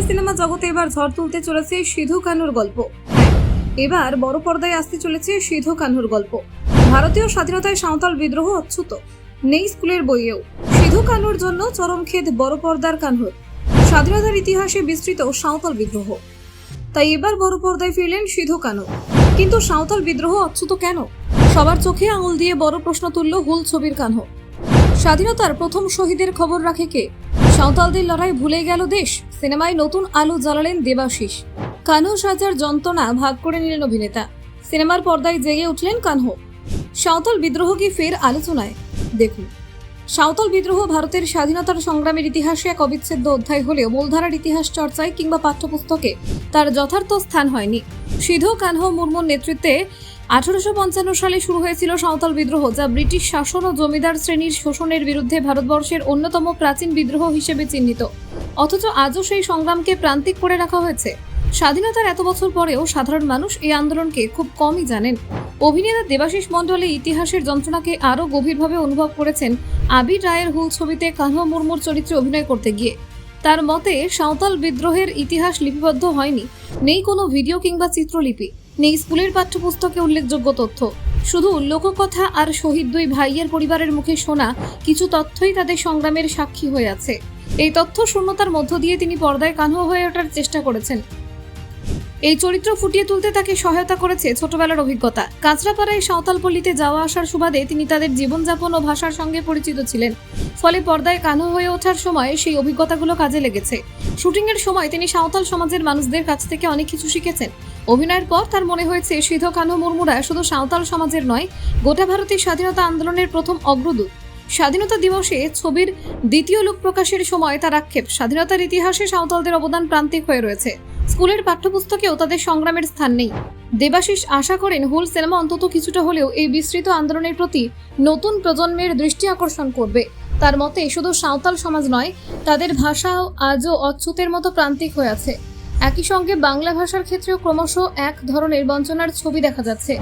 Bangla cinema জগতে এবার ঝড় তুলতে চলেছে সিধু কানুর গল্প। এবার বড় পর্দায় আসতে চলেছে সিধু কানুর গল্প। ভারতীয় স্বাধীনতায় সাঁওতাল বিদ্রোহ অচ্যুত। নেই স্কুলের বইয়েও। সিধু কানুর জন্য চরম খেদ বড় পর্দার কানহুর। স্বাধীনতার ইতিহাসে বিস্তৃত সাঁওতাল বিদ্রোহ। তাই এবার বড় পর্দায় ফিরলেন সিধু কানু কিন্তু সাঁওতাল বিদ্রোহ অচ্যুত কেন? সবার চোখে আঙুল দিয়ে বড় প্রশ্ন তুলল হুল ছবির কানহ স্বাধীনতার প্রথম শহীদের খবর রাখে কে? সাঁওতালদের লড়াই ভুলে গেল দেশ। সিনেমায় নতুন আলো জ্বালালেন দেবাশিস। কানহ সাজার যন্ত্রণা ভাগ করে নিলেন অভিনেতা। সিনেমার পর্দায় জেগে উঠলেন কানহ। সাঁওতাল বিদ্রোহ কি ফের আলোচনায়? দেখুন। সাঁওতাল বিদ্রোহ ভারতের স্বাধীনতার সংগ্রামের ইতিহাসে এক অবিচ্ছেদ্য অধ্যায় হলেও মূলধারার ইতিহাস চর্চায় কিংবা পাঠ্যপুস্তকে তার যথার্থ স্থান হয়নি। সিধু কানহ মুর্মুর নেতৃত্বে আঠারোশো পঞ্চান্ন সালে শুরু হয়েছিল সাঁওতাল বিদ্রোহ, যা ব্রিটিশ শাসন ও জমিদার শ্রেণির শোষণের বিরুদ্ধে ভারতবর্ষের অন্যতম প্রাচীন বিদ্রোহ হিসেবে চিহ্নিত। অথচ আজও সেই সংগ্রামকে প্রান্তিক করে রাখা হয়েছে। স্বাধীনতার এত বছর পরেও সাধারণ মানুষ এই আন্দোলনকে খুব কমই জানেন। অভিনেতা দেবাশিস মণ্ডলে ইতিহাসের যন্ত্রণাকে আরও গভীরভাবে অনুভব করেছেন আবির রায়ের হুল ছবিতে কানহ মুর্মুর চরিত্রে অভিনয় করতে গিয়ে। তার মতে, সাঁওতাল বিদ্রোহের ইতিহাস লিপিবদ্ধ হয়নি, নেই কোনো ভিডিও কিংবা চিত্রলিপি। নেই স্কুলের পাঠ্যপুস্তকে উল্লেখযোগ্য তথ্য। শুধু লোককথা আর শহীদ দুই ভাইয়ের পরিবারের মুখে শোনা কিছু তথ্যই তাদের সংগ্রামের সাক্ষী হয়ে আছে। এই তথ্য শূন্যতার মধ্য দিয়ে তিনি পর্দায় কানহ হয়ে ওঠার চেষ্টা করেছেন। এই চরিত্র ফুটিয়ে তুলতে তাকে সহায়তা করেছে ছোটবেলার অভিজ্ঞতা। কাঁচরাপাড়ায় সাঁওতালপল্লীতে যাওয়া আসার সুবাদে তিনি তাদের জীবনযাপন ও ভাষার সঙ্গে পরিচিত ছিলেন। ফলে পর্দায় কানহ হয়ে ওঠার সময় সেই অভিজ্ঞতাগুলো কাজে লেগেছে। শুটিংয়ের সময় তিনি সাঁওতাল সমাজের মানুষদের কাছ থেকে অনেক কিছু শিখেছেন। অভিনয়ের পর তার মনে হয়েছে সিধ কানহ মুর্মুরা শুধু সাঁওতাল সমাজের নয়, গোটা ভারতের স্বাধীনতা আন্দোলনের প্রথম অগ্রদূত। স্বাধীনতা দিবসে ছবির দ্বিতীয় লোক প্রকাশের সময় তার আক্ষেপ, স্বাধীনতার ইতিহাসে সাঁওতালদের অবদান প্রান্তিক হয়ে রয়েছে। স্কুলের পাঠ্যপুস্তকেও তাদের সংগ্রামের স্থান নেই। দেবাশিস আশা করেন, হুল সিনেমা অন্তত কিছুটা হলেও এই বিস্তৃত আন্দোলনের প্রতি নতুন প্রজন্মের দৃষ্টি আকর্ষণ করবে। তার মতে, শুধু সাঁওতাল সমাজ নয়, তাদের ভাষাও আজও অচ্যুতের মতো প্রান্তিক হয়ে আছে। একই সঙ্গে বাংলা ভাষার ক্ষেত্রেও ক্রমশ এক ধরনের বঞ্চনার ছবি দেখা যাচ্ছে।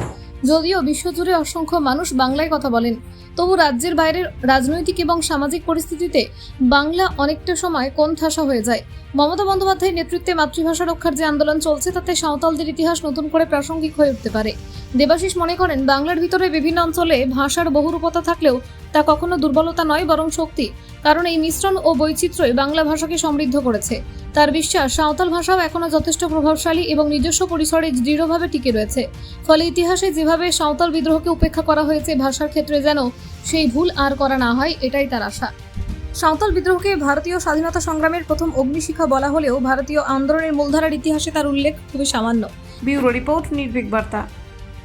যদিও বিশ্বজুড়ে অসংখ্য মানুষ বাংলায় কথা বলেন, তবু রাজ্যের বাইরের রাজনৈতিক এবং সামাজিক পরিস্থিতিতে বাংলা অনেকটা সময় কোণঠাসা হয়ে যায়। মমতা বন্দ্যোপাধ্যায়ের নেতৃত্বে মাতৃভাষা রক্ষার যে আন্দোলন চলছে, তাতে সাঁওতালদের ইতিহাস নতুন করে প্রাসঙ্গিক হয়ে উঠতে পারে। দেবাশিস মনে করেন, বাংলার ভিতরে বিভিন্ন অঞ্চলে ভাষার বহুরূপতা থাকলেও তা কখনো দুর্বলতা নয়, বরং শক্তি। কারণ এই মিশ্রণ ও বৈচিত্র্যই বাংলা ভাষাকে সমৃদ্ধ করেছে। তার বিশ্বাস, সাঁওতাল ভাষাও এখনও যথেষ্ট প্রভাবশালী এবং নিজস্ব পরিসরে দৃঢ়ভাবে টিকে রয়েছে। ফলে ইতিহাসে যেভাবে সাঁওতাল বিদ্রোহকে উপেক্ষা করা হয়েছে, ভাষার ক্ষেত্রে যেন সেই ভুল আর করা না হয়, এটাই তার আশা। সাঁওতাল বিদ্রোহকে ভারতীয় স্বাধীনতা সংগ্রামের প্রথম অগ্নিশিখা বলা হলেও ভারতীয় আন্দোলনের মূলধারার ইতিহাসে তার উল্লেখ খুবই সামান্য। ব্যুরো রিপোর্ট নির্ভীক বার্তা।